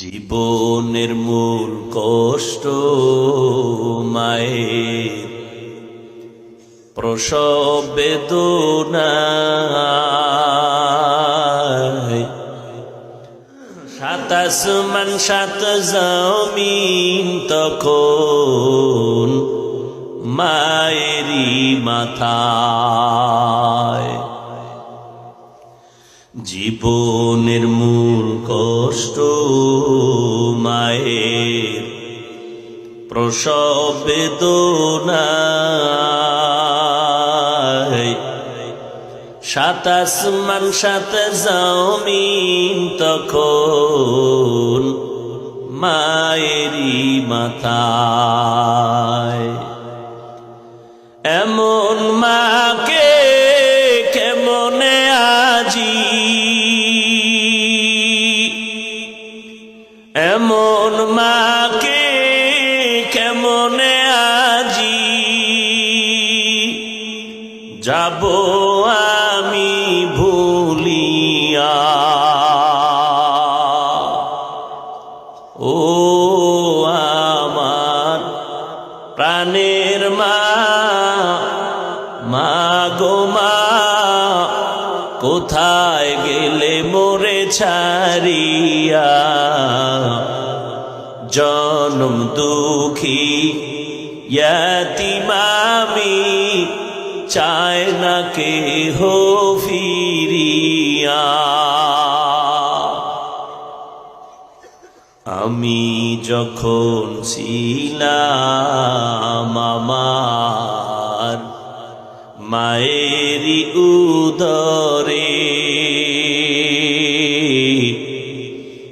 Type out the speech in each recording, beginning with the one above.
জীবনের মূল কষ্ট মায়ের। প্রসব বেদনায় সাত আসমান সাত জমিন তখন মায়েরই মাথায়। জীবনের মূল কষ্ট মায়ের। প্রসব বেদনায়। সাত আসমান সাত জমিন তখন মায়েরই মাথায় কেমনে আজি যাব আমি ভুলিয়া। ও আমার প্রাণের মা মা কোথায় গেলে মোরে ছাড়িয়া? জনম দুঃখী। ইয়াতিমামি চায় না কে হো ফিরিয়া। আমি যখন ছিলাম আমার মায়েরই উদরে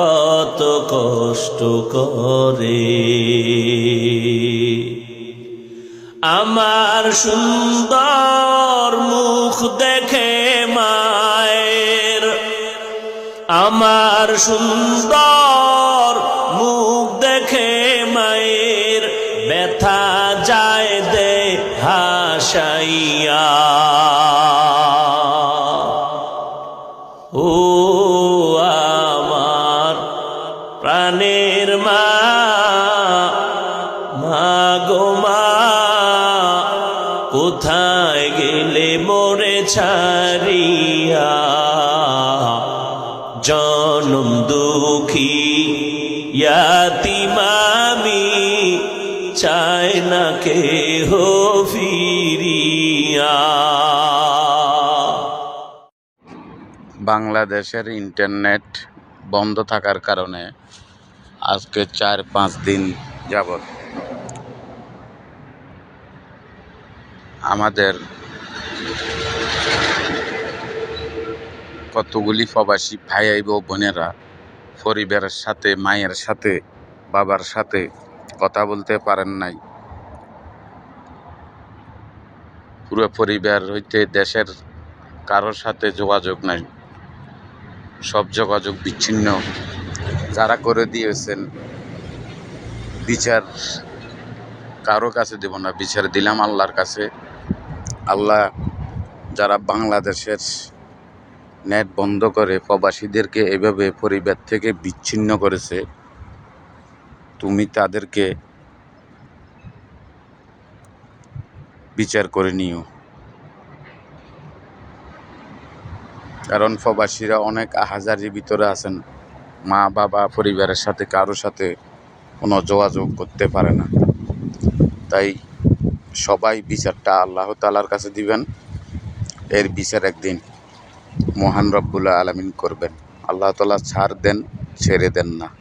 কত কষ্ট করে। আমার সুন্দর মুখ দেখে মায়ের, আমার সুন্দর মুখ দেখে মায়ের ব্যথা যায় দে হাসাইয়া। ও প্রাণের মা গো মা, কোথায় গেলে মোরে ছাড়িয়া? জনম দুঃখী ইয়াতিমামি চায় না কে হো ফিরিয়া। বাংলাদেশের ইন্টারনেট বন্ধ থাকার কারণে আজকে চার পাঁচ দিন যাবৎ আমাদের কতগুলি প্রবাসী ভাই ও বোনেরা পরিবারের সাথে, মায়ের সাথে, বাবার সাথে কথা বলতে পারেন নাই। পুরো পরিবার হইতে দেশের কারোর সাথে যোগাযোগ নাই। সব যোগাযোগ বিচ্ছিন্ন। যারা করে দিয়েছেন, বিচার কারও কাছে দেব না, বিচার দিলাম আল্লাহর কাছে। আল্লাহ যারা বাংলাদেশের নেট বন্ধ করে প্রবাসীদেরকে এভাবে পরিবার থেকে বিচ্ছিন্ন করেছে, তুমি তাদেরকে বিচার করে নিও। কারণ প্রবাসীরা অনেক আহাজারির ভিতরে আছেন। মা, বাবা, পরিবারের সাথে, কারোর সাথে কোনো যোগাযোগ করতে পারে না। তাই সবাই বিচারটা আল্লাহ তালার কাছে দিবেন। এর বিচার একদিন মহান রব্বুল্লা আলমিন করবেন। আল্লাহ তালা ছাড় দেন, ছেড়ে দেন না।